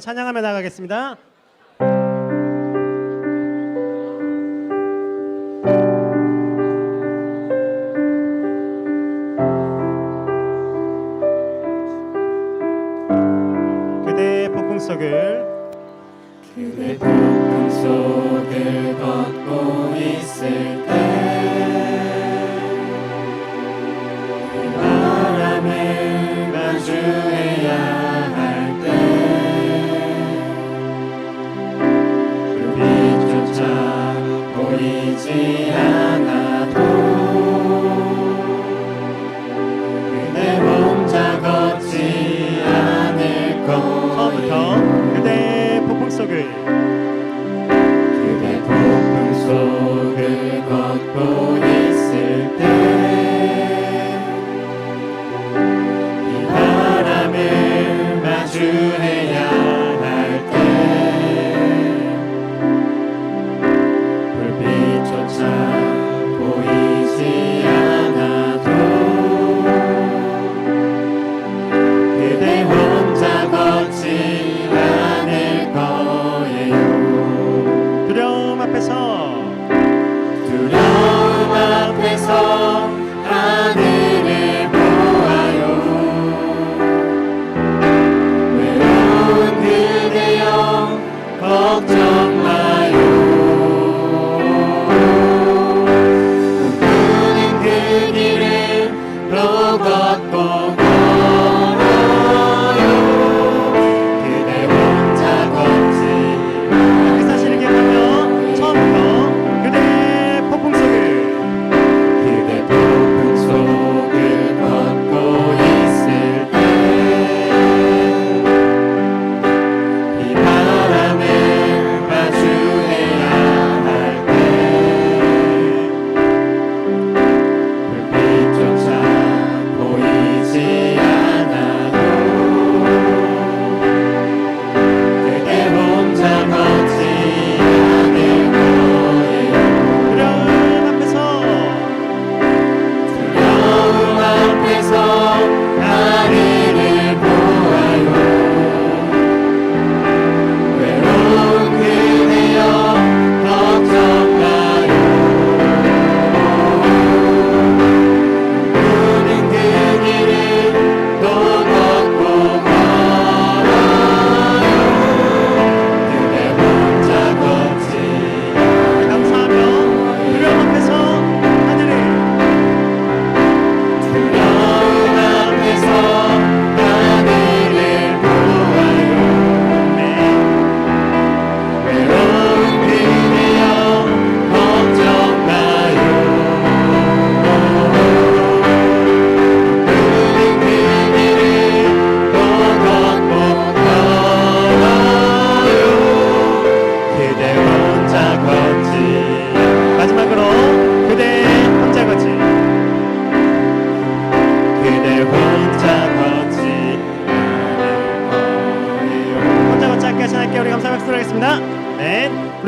찬양하며 나가겠습니다.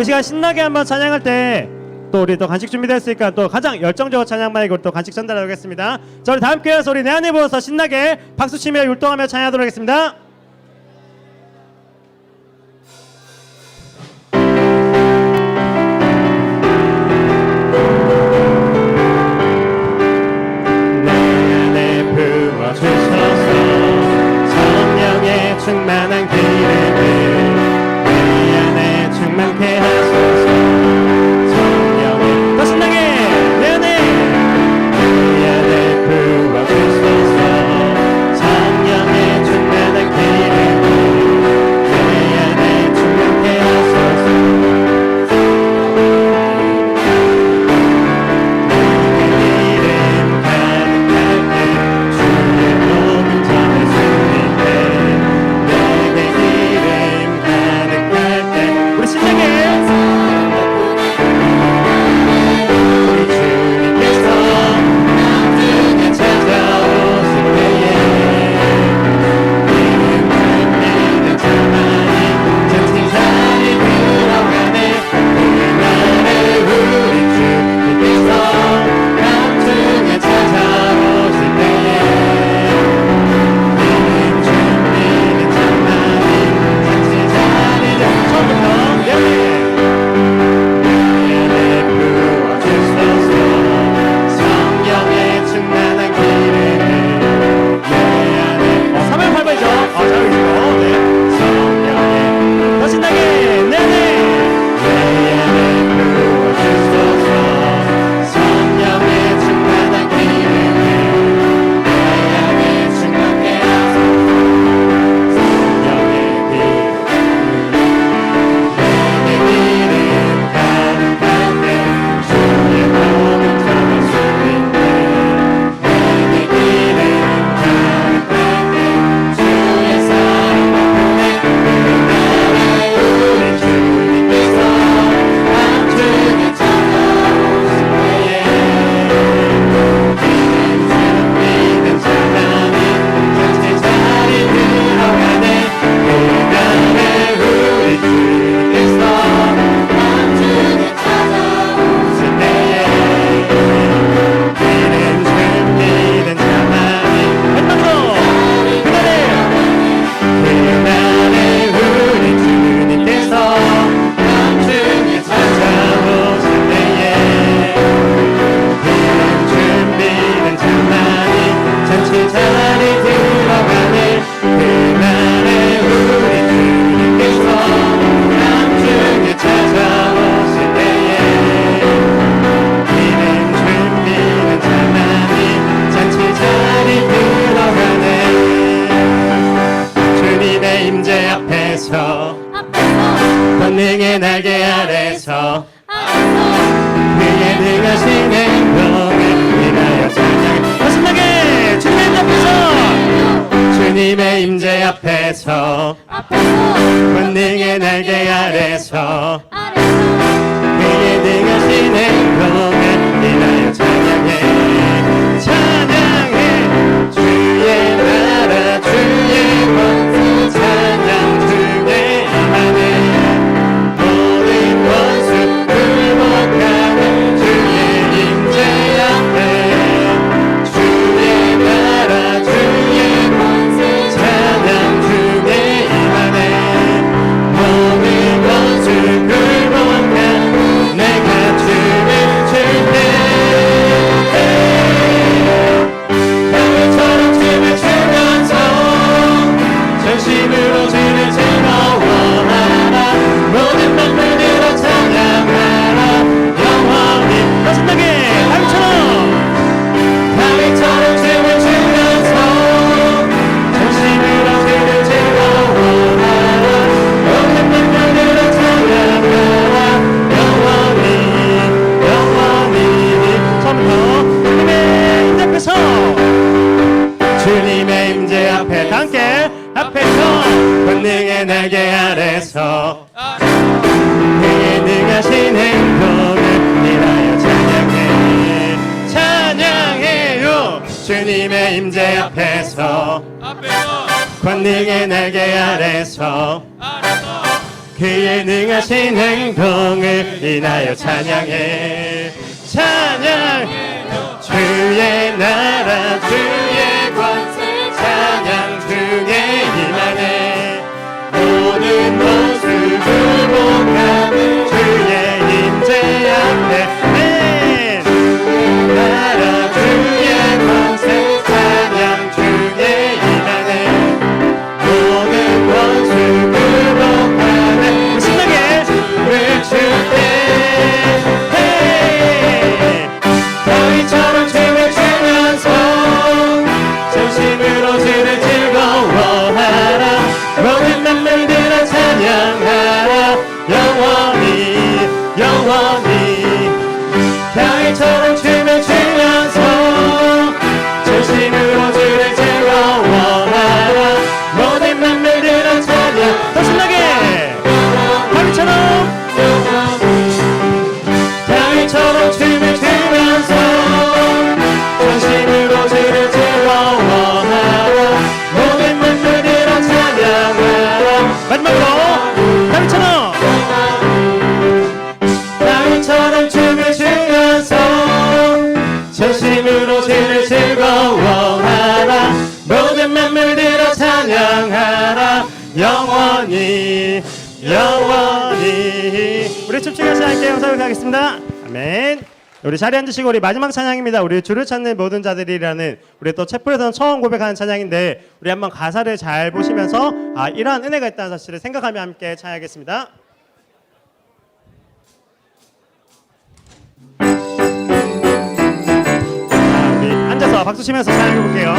그 시간 신나게 한번 찬양할 때 또 우리 또 간식 준비됐으니까 또 가장 열정적으로 찬양 마이크로 또 간식 전달하겠습니다. 자 우리 다 함께 해서 우리 내 안에 부어서 신나게 박수 치며 율동하며 찬양하도록 하겠습니다. 임재 앞에서 권능의 날개 아래서 그의 능하신 행동에 인하여 찬양 거슴하게 주님의 앞에서 주님의 임재 앞에서 권능의 날개 아래서 그의 능하신 행동에 인하여 주님의 임재 앞에서 권능의 날개 아래서 그의 능하신 행동을 인하여 찬양해. 찬양해. 그의 나라 주의 Lady. 함께 사역하겠습니다. 아멘. 우리 자리 앉으시고 우리 마지막 찬양입니다. 우리 주를 찾는 모든 자들이라는 우리 또 챗플에서는 처음 고백하는 찬양인데 우리 한번 가사를 잘 보시면서 아 이러한 은혜가 있다는 사실을 생각하며 함께 찬양하겠습니다. 네, 앉아서 박수 치면서 찬양해 볼게요.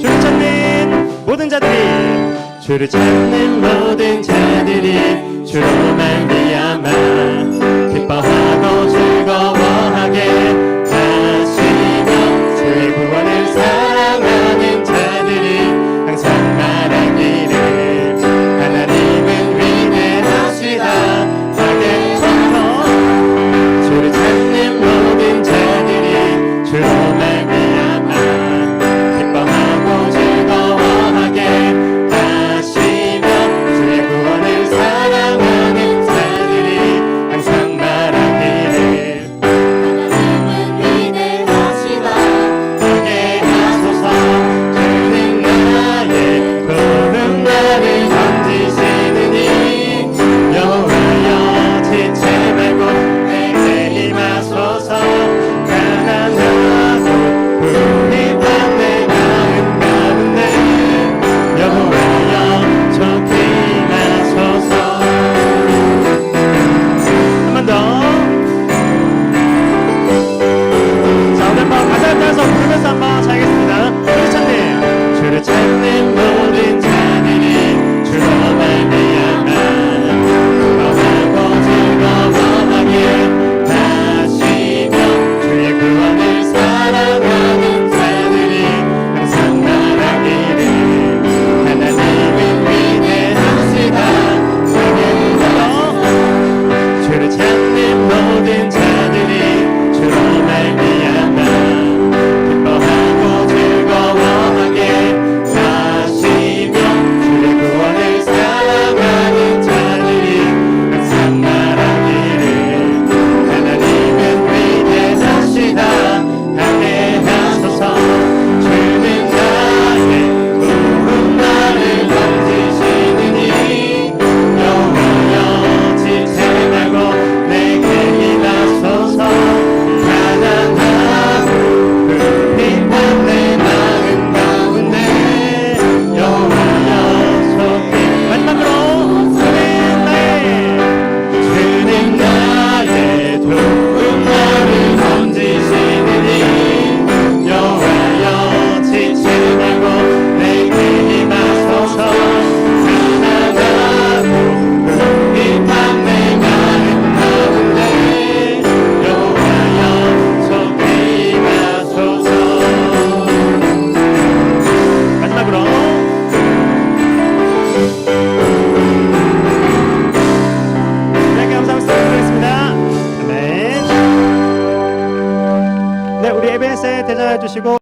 주를 찾는 모든 자들이 주를 찾는 모든 자들이 주로 만미야마